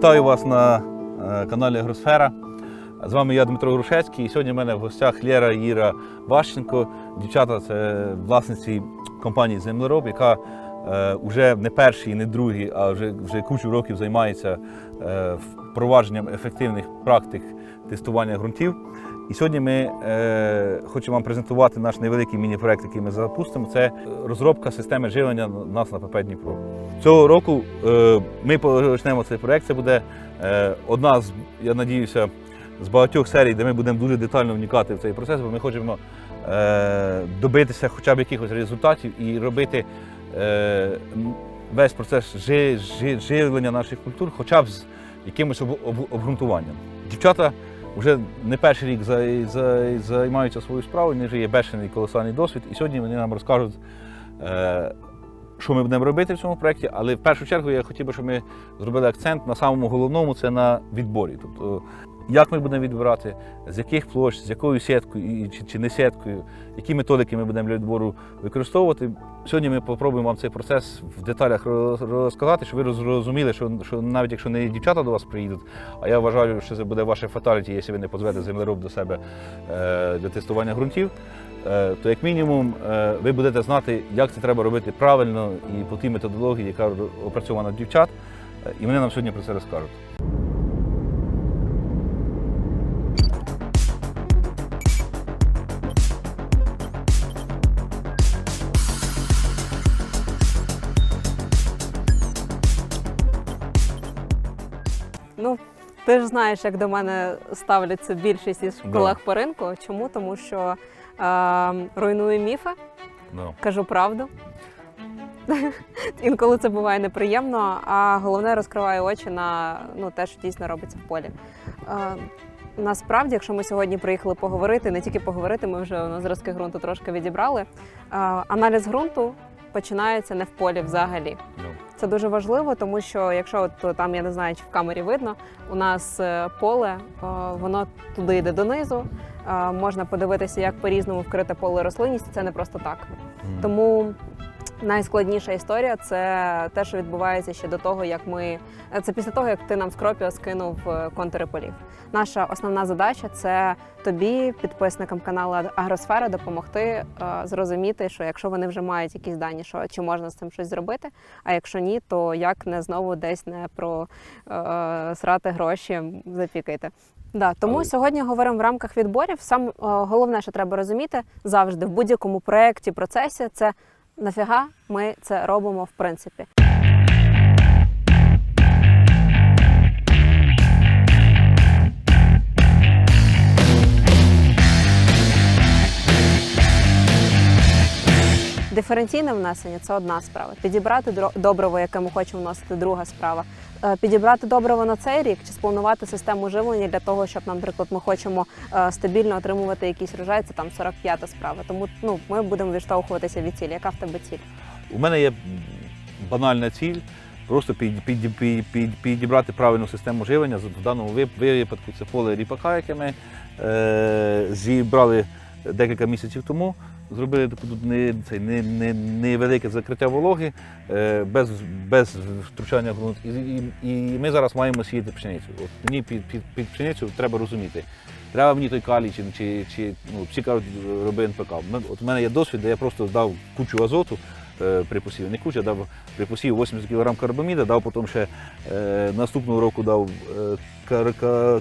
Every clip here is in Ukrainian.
Вітаю вас на е, каналі Агросфера. З вами я Дмитро Грушецький. І сьогодні в мене в гостях Лєра Іра Ващенко. Дівчата це власниці компанії Землероб, яка е, вже не перший, не другий, а вже, вже кучу років займається е, впровадженням ефективних практик тестування ґрунтів. І сьогодні ми е, хочемо вам презентувати наш невеликий міні-проект, який ми запустимо. Це розробка системи живлення у нас на ПП Дніпро. Цього року е, ми почнемо цей проект. Це буде е, одна з, я надіюся, з багатьох серій, де ми будемо дуже детально вникати в цей процес, бо ми хочемо е, добитися хоча б якихось результатів і робити е, весь процес жи, жи, живлення наших культур, хоча б з якимось об, об, обґрунтуванням. Дівчата вже не перший рік за, за, займаються свою справою, в них вже є бешений колосальний досвід, і сьогодні вони нам розкажуть. Е, що ми будемо робити в цьому проєкті, але в першу чергу я хотів би, щоб ми зробили акцент на самому головному це на відборі. Тобто, як ми будемо відбирати, з яких площ, з якою сіткою чи, не сіткою, які методики ми будемо для відбору використовувати. Сьогодні ми спробуємо вам цей процес в деталях розказати, щоб ви зрозуміли, що, що навіть якщо не дівчата до вас приїдуть, а я вважаю, що це буде ваше фаталіті, якщо ви не позвете землероб до себе е, для тестування ґрунтів е, то як мінімум е, ви будете знати, як це треба робити правильно і по тій методології, яка опрацьована дівчат, і вони нам сьогодні про це розкажуть. Ну, ти ж знаєш, як до мене ставляться більшість із Да. колег по ринку. Чому? Тому що е, руйную міфи, Ну, кажу правду. Інколи це буває неприємно, а головне розкриваю очі на ну, те, що дійсно робиться в полі. Е, насправді, якщо ми сьогодні приїхали поговорити, не тільки поговорити, ми вже на зразки ґрунту трошки відібрали. Е, аналіз ґрунту починається не в полі взагалі. ну. Це дуже важливо, тому що якщо от там я не знаю, чи в камері видно, у нас е, поле, е, воно туди йде донизу. Е, Можна подивитися, як по-різному вкрите поле рослинність. Це не просто так. Тому найскладніша історія це те, що відбувається ще до того, як ми це після того, як ти нам Скропіо скинув е, контури полів. Наша основна задача це тобі, підписникам каналу Агросфера, допомогти е, зрозуміти, що якщо вони вже мають якісь дані, що чи можна з цим щось зробити, а якщо ні, то як не знову десь не про е, срати гроші запікайте. Да, тому Але- сьогодні говоримо в рамках відборів. Сам е, головне, що треба розуміти завжди в будь-якому проєкті, процесі, це нафіга ми це робимо в принципі. Диференційне внесення це одна справа. Підібрати добриво, яке ми хочемо вносити, друга справа. Е, Підібрати добриво на цей рік чи спланувати систему живлення для того, щоб, наприклад, ми хочемо е, стабільно отримувати якийсь врожай, це там 45-та справа. Тому ну ми будемо відштовхуватися від цілі. Яка в тебе ціль? У мене є банальна ціль. Просто під, під, під, під, підібрати правильну систему живлення. В даному випадку це поле ріпака, яке ми е, зібрали декілька місяців тому. Зробили тут не, не, не, невелике закриття вологи е, без, без втручання ґрунт. І, і, і ми зараз маємо сіяти пшеницю. От мені під, під, під пшеницю треба розуміти. Треба мені той калій, чи, чи, чи ну, всі кажуть, роби НПК. От у мене є досвід, де я просто дав кучу азоту е, при посіві. Не куча, дав при посіві 80 кг карбаміда, дав потім ще е, наступного року дав е, кар, ка-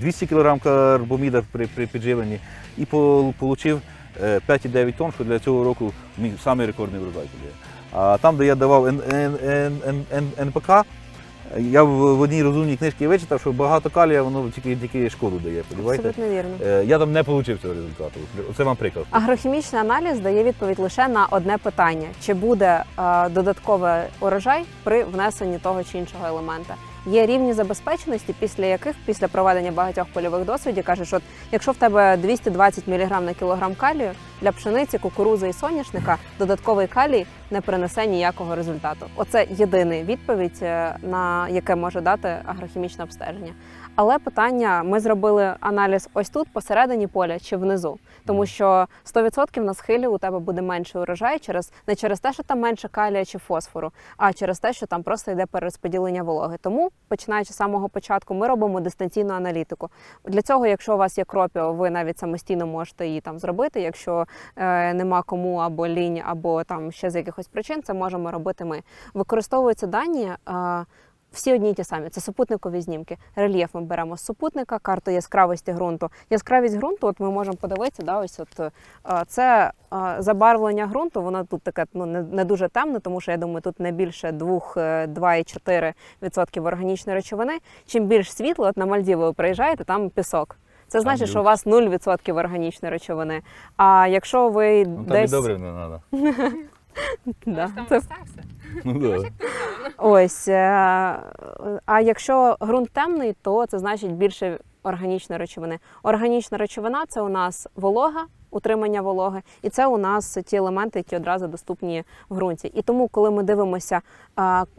200 кг карбаміда при, при підживленні і е, 5,9 тонн, що для цього року мій самий рекордний врожай буде. А там, де я давав НПК, я в одній розумній книжці вичитав, що багато калія воно тільки, тільки шкоду дає. Абсолютно вірно. Е, Я там не отримав цього результату. Оце вам приклад. Агрохімічний аналіз дає відповідь лише на одне питання: чи буде е, додатковий урожай при внесенні того чи іншого елемента. Є рівні забезпеченості, після яких після проведення багатьох польових досвідів що от якщо в тебе 220 мг на кілограм калію, для пшениці, кукурузи і соняшника додатковий калій не принесе ніякого результату. Оце єдина відповідь, е, на яке може дати агрохімічне обстеження. Але питання: ми зробили аналіз ось тут, посередині поля чи внизу, тому що 100% на схилі у тебе буде менше урожай через не через те, що там менше калія чи фосфору, а через те, що там просто йде перерозподілення вологи. Тому, починаючи з самого початку, ми робимо дистанційну аналітику. Для цього, якщо у вас є кропіо, ви навіть самостійно можете її там зробити. Якщо е, нема кому або лінь, або там ще з якихось причин, це можемо робити ми. Використовуються дані. Е, всі одні й ті самі. Це супутникові знімки. Рельєф ми беремо з супутника, карту яскравості ґрунту. Яскравість ґрунту, от ми можемо подивитися, да, ось от е, це е, забарвлення ґрунту. Воно тут таке ну не, не дуже темне, тому що я думаю, тут не більше 2-2,4% органічної речовини. Чим більш світло, от на Мальдіви ви приїжджаєте, там пісок. Це значить, що у вас 0% органічної речовини. А якщо ви Ну, там десь і добре не треба. да, Там це остався. Ну, да. Ось. е, А якщо ґрунт темний, то це значить більше органічної речовини. Органічна речовина це у нас волога, утримання вологи, і це у нас ті елементи, які одразу доступні в ґрунті. І тому, коли ми дивимося,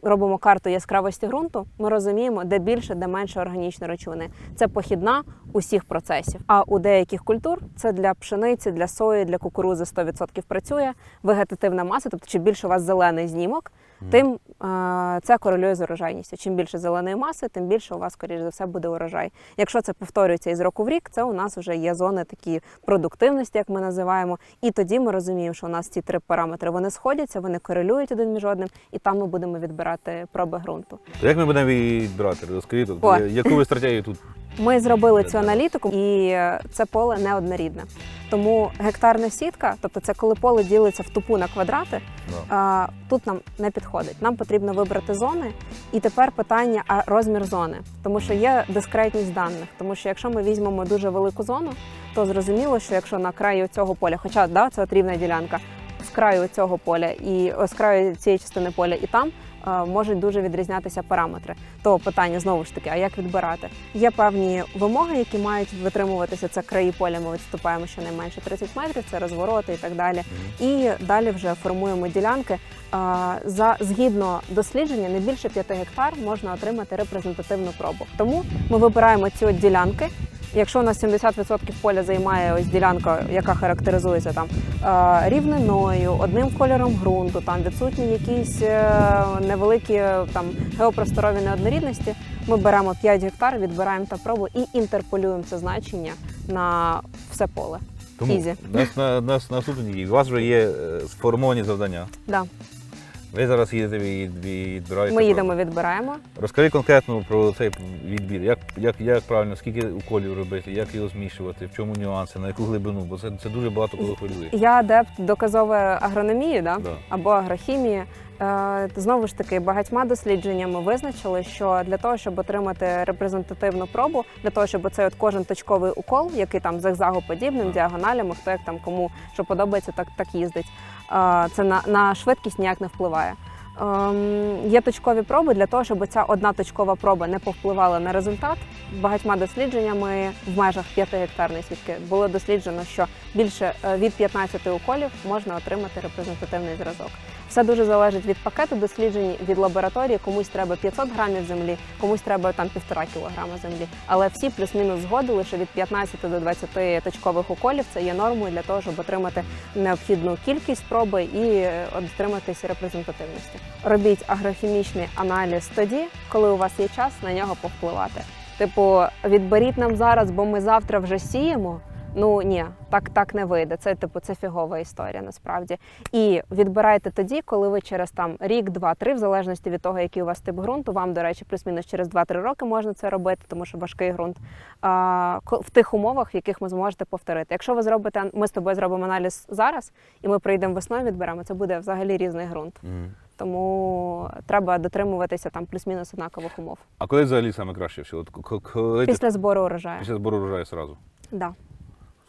робимо карту яскравості ґрунту, ми розуміємо, де більше, де менше органічної речовини. Це похідна усіх процесів. А у деяких культур це для пшениці, для сої, для кукурузи 100% працює. Вегетативна маса, тобто чим більше у вас зелений знімок, тим е, це корелює з урожайністю. Чим більше зеленої маси, тим більше у вас, скоріш за все, буде урожай. Якщо це повторюється із року в рік, це у нас вже є зони такі продуктивності, як ми називаємо. І тоді ми розуміємо, що у нас ці три параметри вони сходяться, вони корелюють один між одним, і там ми будемо відбирати проби ґрунту. Як ми будемо відбирати? Розкажіть, яку ви стратегію тут? Ми зробили цю аналітику, і це поле не однорідне. Тому гектарна сітка, тобто це коли поле ділиться в тупу на квадрати, а, тут нам не підходить. Нам потрібно вибрати зони. І тепер питання, а розмір зони, тому що є дискретність даних. Тому що якщо ми візьмемо дуже велику зону, то зрозуміло, що якщо на краї цього поля, хоча да, це от рівна ділянка, з краю цього поля і з краю цієї частини поля, і там можуть дуже відрізнятися параметри. То питання знову ж таки, а як відбирати? Є певні вимоги, які мають витримуватися. Це краї поля. Ми відступаємо щонайменше 30 метрів, це розвороти і так далі. І далі вже формуємо ділянки. За згідно дослідження, не більше 5 гектар можна отримати репрезентативну пробу. Тому ми вибираємо ці ділянки. Якщо у нас 70% поля займає ось ділянка, яка характеризується там е, рівниною, одним кольором ґрунту, там відсутні якісь е, невеликі е, там геопросторові неоднорідності, ми беремо 5 гектар, відбираємо та пробу і інтерполюємо це значення на все поле. Тому Ізі. нас на нас наступні. У вас вже є сформовані завдання. Да. Ви зараз їдете від, відбираєте. Ми їдемо, відбираємо. Розкажи конкретно про цей відбір. Як, як, як правильно, скільки уколів робити, як його змішувати, в чому нюанси, на яку глибину, бо це, це дуже багато коли хвилює. Я адепт доказової агрономії, да? Да. або агрохімії. Е, Знову ж таки, багатьма дослідженнями визначили, що для того, щоб отримати репрезентативну пробу, для того, щоб цей от кожен точковий укол, який там зигзагоподібним, діагоналями, хто як там кому що подобається, так так їздить. Це на, на швидкість ніяк не впливає. Ем, Є точкові проби для того, щоб ця одна точкова проба не повпливала на результат. Багатьма дослідженнями в межах 5 гектарної сітки було досліджено, що більше е, від 15 уколів можна отримати репрезентативний зразок. Все дуже залежить від пакету досліджень, від лабораторії. Комусь треба 500 грамів землі, комусь треба там півтора кілограма землі. Але всі плюс-мінус згодили, що від 15 до 20 точкових уколів це є нормою для того, щоб отримати необхідну кількість проби і е, дотриматись репрезентативності. Робіть агрохімічний аналіз тоді, коли у вас є час на нього повпливати. Типу, відберіть нам зараз, бо ми завтра вже сіємо. Ну ні, так так не вийде. Це типу це фігова історія насправді. І відбирайте тоді, коли ви через там рік, два, три, в залежності від того, який у вас тип ґрунту. Вам, до речі, плюс-мінус через 2-3 роки можна це робити, тому що важкий ґрунт а, в тих умовах, в яких ви зможете повторити. Якщо ви зробите, ми з тобою зробимо аналіз зараз, і ми прийдемо весною, відберемо. Це буде взагалі різний ґрунт. Тому треба дотримуватися там плюс-мінус однакових умов. А коли взагалі саме краще всього? Коли Після збору урожаю. після збору врожаю одразу? Да.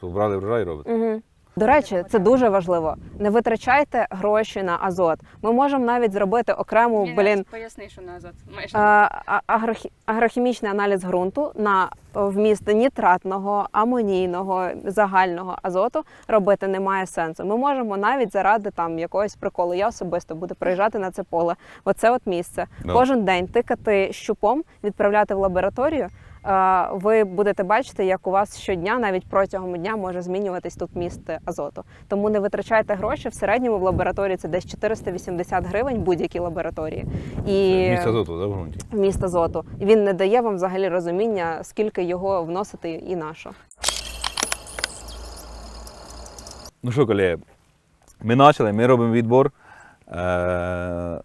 То брали врожай і робите? Угу. До речі, це дуже важливо. Не витрачайте гроші на азот. Ми можемо навіть зробити окрему блін. Поясни, що на азот. Маєш е, а- агрохі- агрохімічний аналіз ґрунту на вміст нітратного, амонійного, загального азоту робити немає сенсу. Ми можемо навіть заради там якогось приколу. Я особисто буду приїжджати на це поле. Оце от місце. Да. Кожен день тикати щупом, відправляти в лабораторію. Е, Ви будете бачити, як у вас щодня, навіть протягом дня, може змінюватись тут міст азоту. Тому не витрачайте гроші. В середньому в лабораторії це десь 480 гривень будь-якій лабораторії. І Місце азоту да, в ґрунті. вміст азоту. Він не дає вам взагалі розуміння, скільки його вносити і на що. Ну що, колеги, ми почали, ми робимо відбор.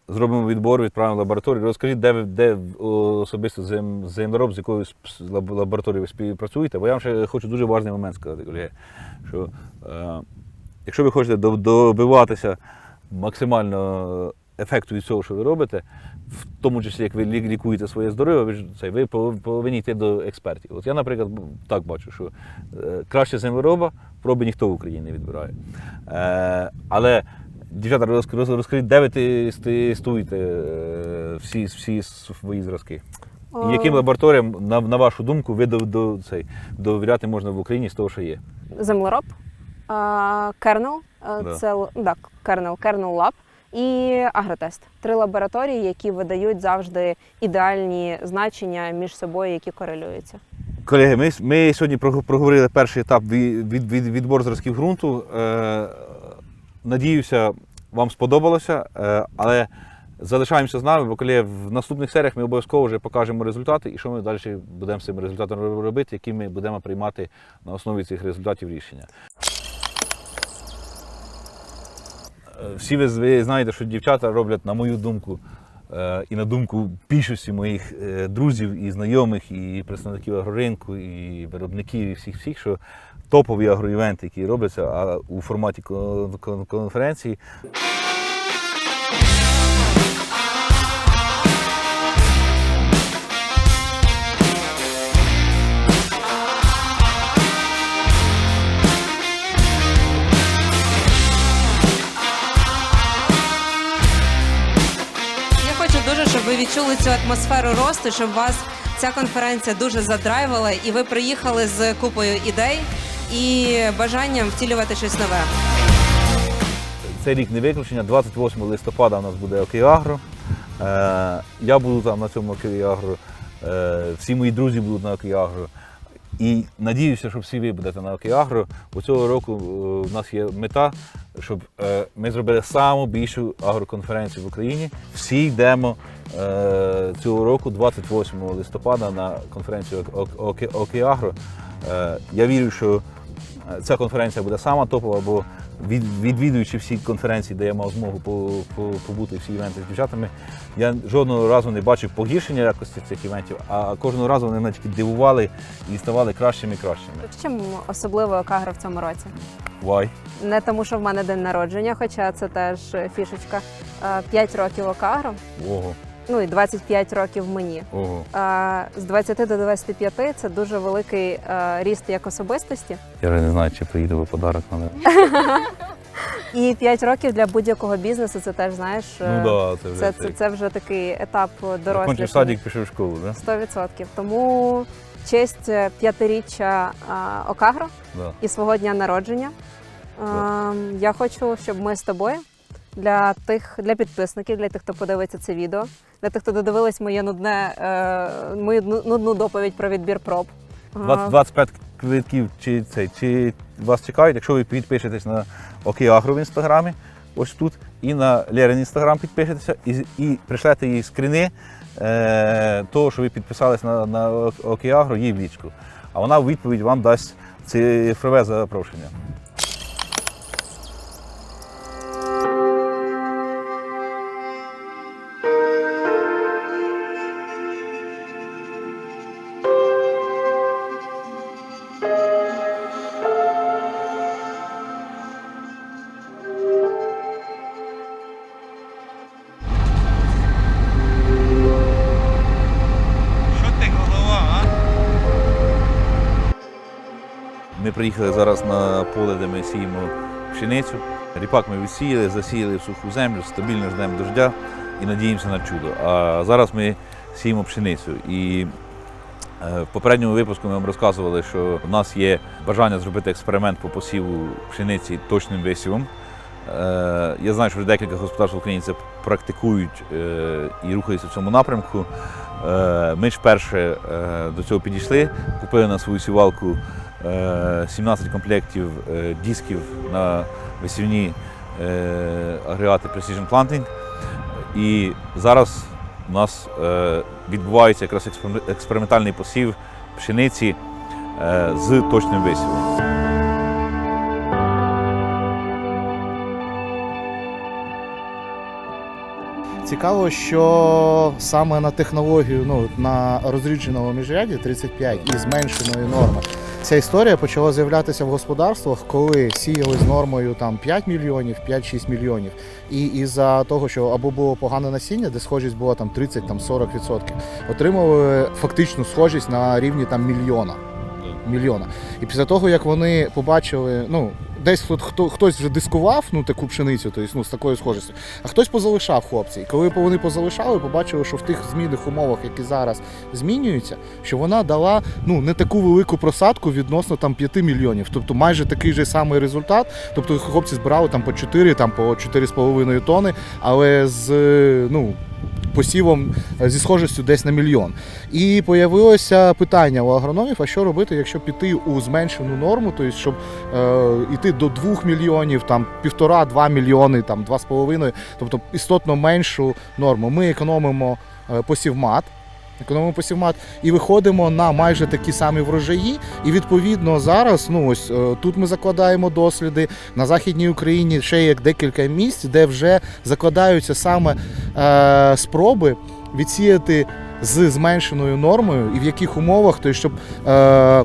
Зробимо відбор, відправимо в лабораторію. Розкажіть, де ви де особисто землероб, з якою лабораторією ви співпрацюєте. Бо я вам ще хочу дуже важливий момент сказати, колеги, що е, якщо ви хочете добиватися максимально ефекту від цього, що ви робите, в тому числі як ви лікуєте своє здоров'я, ви це ви повинні йти до експертів. От я, наприклад, так бачу, що е, краще землероба проби ніхто в Україні не відбирає. Е, але дівчата, розк- розкажіть, де ви тестуєте е, всі, всі свої зразки? Яким лабораторіям, на, на вашу думку, ви до, до, цей, довіряти можна в Україні з того, що є? землероб, Kernel, Да. це да, Kernel, Kernel Lab і Агротест. Три лабораторії, які видають завжди ідеальні значення між собою, які корелюються. Колеги, ми, ми сьогодні проговорили перший етап від, від, від, відбор зразків ґрунту. Надіюся, вам сподобалося, е, але залишаємося з нами, бо коли в наступних серіях ми обов'язково вже покажемо результати і що ми далі будемо з цими результатами робити, які ми будемо приймати на основі цих результатів рішення. Е, Всі ви, знаєте, що дівчата роблять, на мою думку, е, і на думку більшості моїх друзів і знайомих, і представників агроринку, і виробників, і всіх всіх, що топові агроівенти, які робляться а у форматі кон- кон- конференції. Дуже, щоб ви відчули цю атмосферу росту, щоб вас ця конференція дуже задрайвила, і ви приїхали з купою ідей і бажанням втілювати щось нове. Цей рік не виключення. 28 листопада у нас буде Океагро. Е, я буду там на цьому Океагро. Е, всі мої друзі будуть на Океагро. І надіюся, що всі ви будете на Океагро. Бо цього року е, у нас є мета, щоб е, ми зробили саму більшу агроконференцію в Україні. Всі йдемо е, цього року, 28 листопада, на конференцію Ок- Оке- Океагро. Е, я вірю, що Е, Ця конференція буде сама топова, бо від, відвідуючи всі конференції, де я мав змогу по, по, побути всі івенти з дівчатами, я жодного разу не бачив погіршення якості цих івентів, а кожного разу вони тільки дивували і ставали кращими і кращими. Чим особливо Окагро в цьому році? Why? Не тому, що в мене день народження, хоча це теж фішечка. 5 років Окагро, Ого, ну і 25 років мені. ого. Е, З 20 до 25 це дуже великий е, ріст як особистості. Я вже не знаю, чи приїду ви подарок, але. І 5 років для будь-якого бізнесу це теж знаєш. е, Ну да, це вже це, це, це вже такий етап Закончив дорослішання. садик, пішов в школу, да? 100%. Тому честь е, п'ятиріччя е, Окагро Да. і свого дня народження. Ем, Я хочу, щоб ми з тобою для тих, для підписників, для тих, хто подивиться це відео, для тих, хто додивились моє нудне, е, мою ну- нудну доповідь про відбір проб. Е, 20, 25 квитків чи цей, чи вас чекають, якщо ви підпишетесь на Океагро в інстаграмі, ось тут, і на Лерин інстаграм підпишетеся, і, і пришлете їй скріни е, того, що ви підписались на, на Океагро, їй в лічку. А вона у відповідь вам дасть цифрове запрошення. Приїхали зараз на поле, де ми сіємо пшеницю. Ріпак ми відсіяли, засіяли в суху землю, стабільно ждемо дождя і надіємося на чудо. А зараз ми сіємо пшеницю. І е, в попередньому випуску ми вам розказували, що у нас є бажання зробити експеримент по посіву пшениці точним висівом. Е, Я знаю, що декілька господарств в Україні це практикують е, і рухаються в цьому напрямку. Ми ж перше до цього підійшли, купили на свою сівалку 17 комплектів е, дисків на висівні е, агрегати Precision Planting. І зараз у нас е, відбувається якраз експерим- експериментальний посів пшениці е, з точним висівом. Цікаво, що саме на технологію, ну на розрідженому міжряді 35 і зменшеної норми. Ця історія почала з'являтися в господарствах, коли сіяли з нормою там 5 мільйонів, 5-6 мільйонів. І із-за того, що або було погане насіння, де схожість була там 30-40%, отримали фактичну схожість на рівні там мільйона. Мільйона. І після того, як вони побачили, ну, десь хто, хто, хтось вже дискував ну, таку пшеницю, тобто, ну, з такою схожістю, а хтось позалишав хлопці. І коли вони позалишали, побачили, що в тих змінних умовах, які зараз змінюються, що вона дала ну, не таку велику просадку відносно там, 5 мільйонів. Тобто майже такий же самий результат. Тобто хлопці збирали там по 4, там, по 4,5 тони, але з ну, посівом е, зі схожістю десь на мільйон. І появилося питання у агрономів: а що робити, якщо піти у зменшену норму, тобто, щоб е, йти до 2 мільйонів, там півтора-два мільйони, там 2,5, тобто істотно меншу норму. Ми економимо е, посівмат. Економимо посівмат і виходимо на майже такі самі врожаї. І відповідно зараз, ну ось е, тут ми закладаємо досліди на західній Україні ще є декілька місць, де вже закладаються саме е, спроби відсіяти з зменшеною нормою і в яких умовах, то щоб е,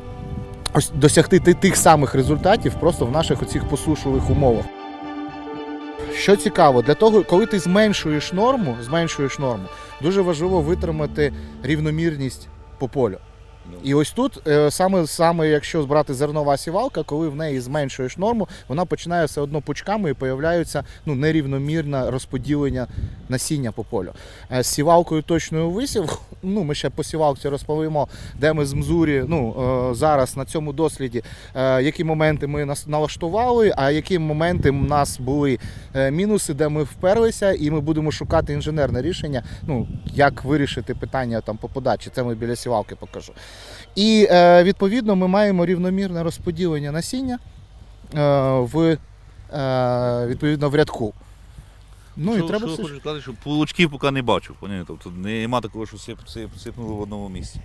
досягти тих самих результатів просто в наших оцих посушливих умовах. Що цікаво, для того, коли ти зменшуєш норму, зменшуєш норму, дуже важливо витримати рівномірність по полю. І ось тут е, саме, саме якщо збрати зернова сівалка, коли в неї зменшуєш норму, вона починає все одно пучками і появляється ну, нерівномірне розподілення насіння по полю. Е, З сівалкою точною висів, ну ми ще по сівалці розповімо, де ми з Мзурі ну, е, зараз на цьому досліді, які моменти ми налаштували, а які моменти в нас були мінуси, де ми вперлися, і ми будемо шукати інженерне рішення, ну, як вирішити питання там, по подачі. Це ми біля сівалки покажу. І е, відповідно ми маємо рівномірне розподілення насіння е, в, е, відповідно в рядку. Ну і треба що все. хочу сказати, що получків поки не бачу. Тобто нема такого, що сип, сип, в одному місці.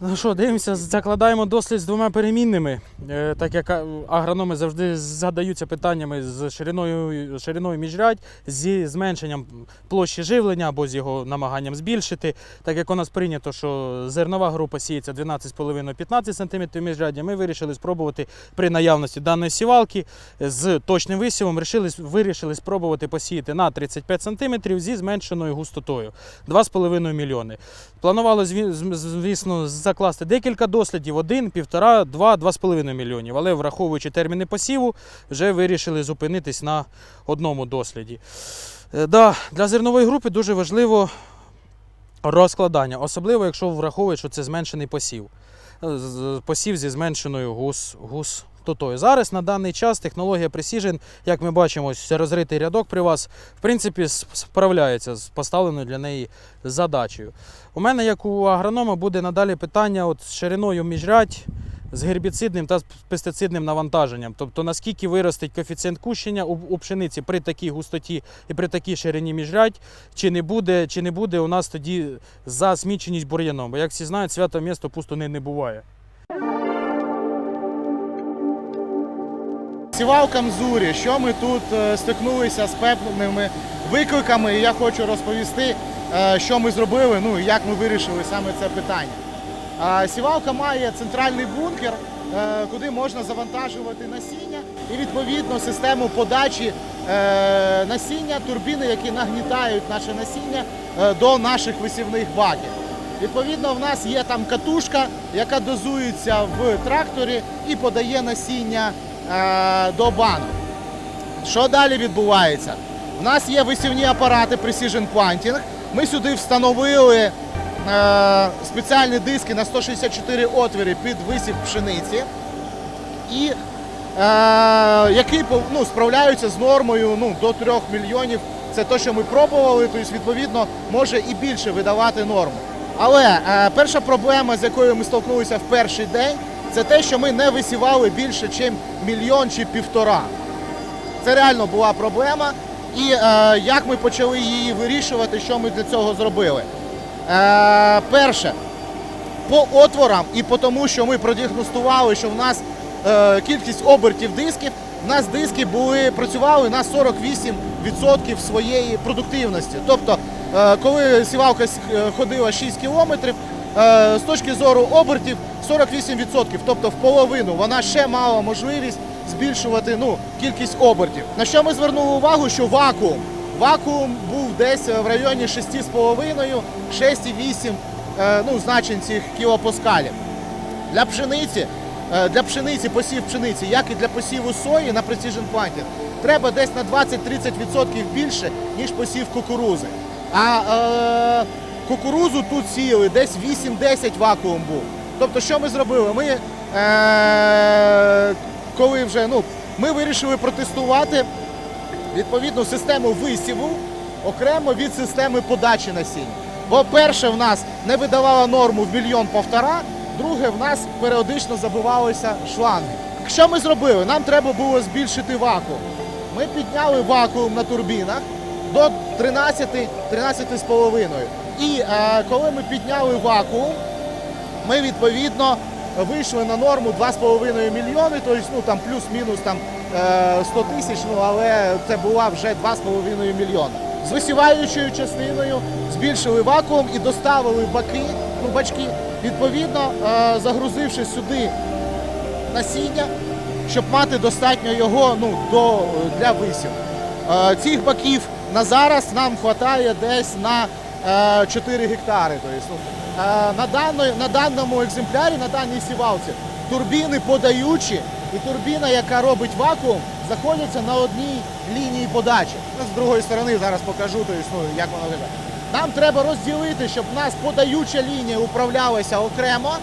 Ну що, дивимося, закладаємо дослід з двома перемінними, Е, так як агрономи завжди задаються питаннями з шириною, шириною міжрядь, зі зменшенням площі живлення або з його намаганням збільшити. Так як у нас прийнято, що зернова група сіється 12,5-15 см міжряддя, ми вирішили спробувати при наявності даної сівалки з точним висівом вирішили, вирішили спробувати посіяти на 35 см зі зменшеною густотою 2,5 мільйони. Планувало, звісно, закласти декілька дослідів: один, півтора, два, два з половиною мільйонів. Але враховуючи терміни посіву, вже вирішили зупинитись на одному досліді. Е, Да, для зернової групи дуже важливо розкладання, особливо якщо враховують, що це зменшений посів. Е, Посів зі зменшеною гус, густотою. Зараз на даний час технологія Precision, як ми бачимо, розритий рядок при вас, в принципі, справляється з поставленою для неї задачею. У мене, як у агронома, буде надалі питання от з шириною міжрядь, з гербіцидним та пестицидним навантаженням. Тобто наскільки виростить коефіцієнт кущення у, у пшениці при такій густоті і при такій ширині міжрядь, чи не буде, чи не буде у нас тоді засміченість бур'яном. Бо як всі знають, свято місто пусто не, не буває. Сівалка Мзурі, що ми тут е, стикнулися з певними викликами, і я хочу розповісти, е, що ми зробили, ну і як ми вирішили саме це питання. Сівалка має центральний бункер, е, куди можна завантажувати насіння, і відповідно систему подачі насіння, турбіни, які нагнітають наше насіння до наших висівних баків. Відповідно, в нас є там катушка, яка дозується в тракторі і подає насіння до банку. Що далі відбувається? У нас є висівні апарати Precision Planting. Ми сюди встановили е, спеціальні диски на 164 отвіри під висів пшениці, і, е, які ну, справляються з нормою ну, до 3 мільйонів. Це те, що ми пробували, тобто, відповідно, може і більше видавати норму. Але е, перша проблема, з якою ми столкнулися в перший день, це те, що ми не висівали більше, ніж мільйон чи півтора. Це реально була проблема. І е, як ми почали її вирішувати, що ми для цього зробили? Е, перше, по отворам і по тому, що ми продіагностували, що в нас е, кількість обертів дисків, в нас диски були, працювали на 48% своєї продуктивності. Тобто, е, коли сівалка е, ходила 6 кілометрів, е, з точки зору обертів 48%, тобто в половину вона ще мала можливість збільшувати ну, кількість обертів. На що ми звернули увагу, що вакуум. Вакуум був десь в районі 6,5, 6,8 е, ну, значень цих кілопаскалів. Для пшениці, е, для пшениці, посів пшениці, як і для посіву сої на Precision Planting, треба десь на 20-30% більше, ніж посів кукурузи. А е, кукурузу тут сіяли десь 8-10 вакуум був. Тобто, що ми зробили? Ми, е, коли вже, ну, ми вирішили протестувати відповідну систему висіву окремо від системи подачі насіння. Бо перше в нас не видавала норму в мільйон півтора, друге в нас періодично забивалися шланги. Що ми зробили? Нам треба було збільшити вакуум. Ми підняли вакуум на турбінах до 13, 13,5. І е, коли ми підняли вакуум, ми відповідно вийшли на норму 2,5 мільйони, тобто ну, там плюс-мінус там, е, 100 тисяч, ну, але це була вже 2,5 мільйони. З висіваючою частиною збільшили вакуум і доставили баки, ну, бачки, відповідно е, загрузивши сюди насіння, щоб мати достатньо його ну, до, для висів. Е, Цих баків на зараз нам вистачає десь на е, 4 гектари. Тобто, е, на, даної, на даному екземплярі, на даній сівалці, турбіни подаючі і турбіна, яка робить вакуум, знаходяться на одній лінії подачі. Ну, З другої сторони зараз покажу, тобто, ну, як воно виглядає. Нам треба розділити, щоб в нас подаюча лінія управлялася окремо,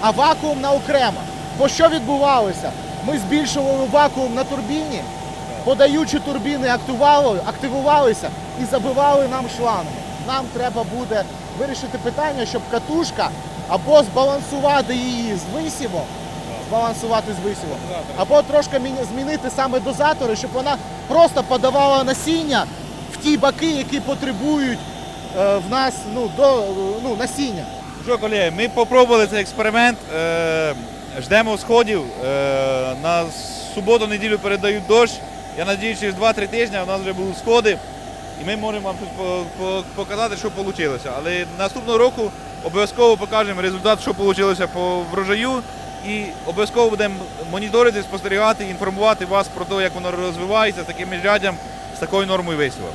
а вакуумна окремо. Бо що відбувалося? Ми збільшували вакуум на турбіні, подаючі турбіни активувалися і забивали нам шланги. Нам треба буде вирішити питання, щоб катушка або збалансувати її з висівом, збалансувати з висівом, або трошки змінити саме дозатори, щоб вона просто подавала насіння в ті баки, які потребують е, в нас ну, до, ну, насіння. Що, колеги, ми попробували цей експеримент. Е, ждемо сходів. Е, на суботу-неділю передають дощ. Я надію, через 2-3 тижні у нас вже будуть сходи. І ми можемо вам по- показати, що вийшло. Але наступного року обов'язково покажемо результат, що вийшло по врожаю. І обов'язково будемо моніторити, спостерігати, інформувати вас про те, як воно розвивається з таким рядом, з такою нормою висіву.